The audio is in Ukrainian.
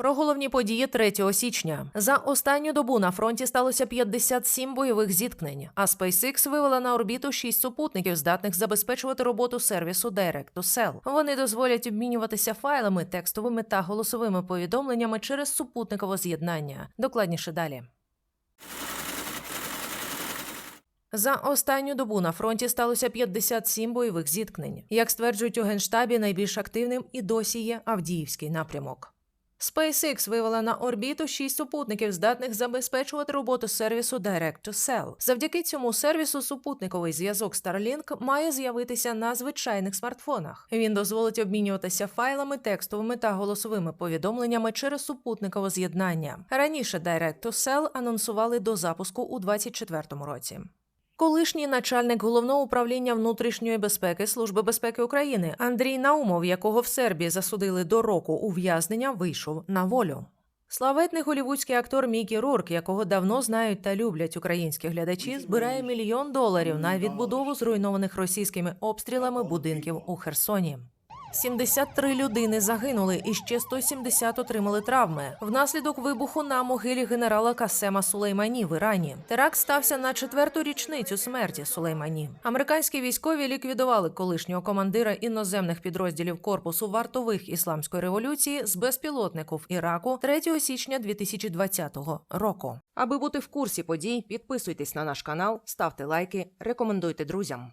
Про головні події 3 січня за останню добу на фронті сталося 57 бойових зіткнень. А SpaceX вивела на орбіту 6 супутників, здатних забезпечувати роботу сервісу Direct to Cell. Вони дозволять обмінюватися файлами, текстовими та голосовими повідомленнями через супутникове з'єднання. Докладніше далі. За останню добу на фронті сталося 57 бойових зіткнень. Як стверджують у генштабі, найбільш активним і досі є Авдіївський напрямок. SpaceX вивела на орбіту шість супутників, здатних забезпечувати роботу сервісу Direct to Cell. Завдяки цьому сервісу супутниковий зв'язок Starlink має з'явитися на звичайних смартфонах. Він дозволить обмінюватися файлами, текстовими та голосовими повідомленнями через супутникове з'єднання. Раніше Direct to Cell анонсували до запуску у 2024 році. Колишній начальник головного управління внутрішньої безпеки Служби безпеки України Андрій Наумов, якого в Сербії засудили до року ув'язнення, вийшов на волю. Славетний голівудський актор Мікі Рурк, якого давно знають та люблять українські глядачі, збирає мільйон доларів на відбудову зруйнованих російськими обстрілами будинків у Херсоні. 73 людини загинули і ще 170 отримали травми внаслідок вибуху на могилі генерала Касема Сулеймані в Ірані. Теракт стався на четверту річницю смерті Сулеймані. Американські військові ліквідували колишнього командира іноземних підрозділів корпусу вартових ісламської революції з безпілотнику в Іраку 3 січня 2020 року. Аби бути в курсі подій, підписуйтесь на наш канал, ставте лайки, рекомендуйте друзям.